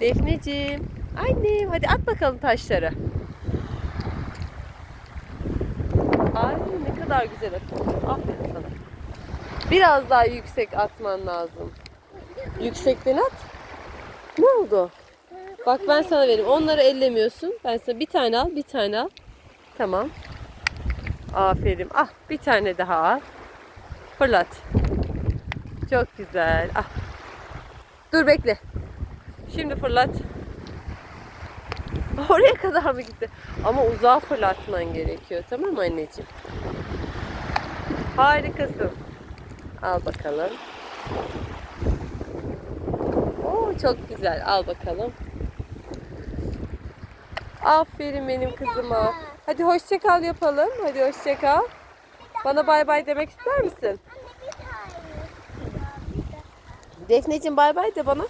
Defneciğim. Annem hadi at bakalım taşları. Ay ne kadar güzel atıyorsun. Aferin sana. Biraz daha yüksek atman lazım. Yüksekten at. Ne oldu? Bak ben sana vereyim. Onları ellemiyorsun. Ben sana bir tane al, bir tane al. Tamam. Aferin. Ah bir tane daha al. Fırlat. Çok güzel. Ah. Dur bekle. Şimdi fırlat. Oraya kadar mı gitti? Ama uzağa fırlatman gerekiyor. Tamam mı anneciğim? Harikasın. Al bakalım. Oo çok güzel. Al bakalım. Aferin benim kızıma. Hadi hoşça kal yapalım. Hadi hoşça kal. Bana bay bay demek ister misin? Defneciğim bay bay de bana.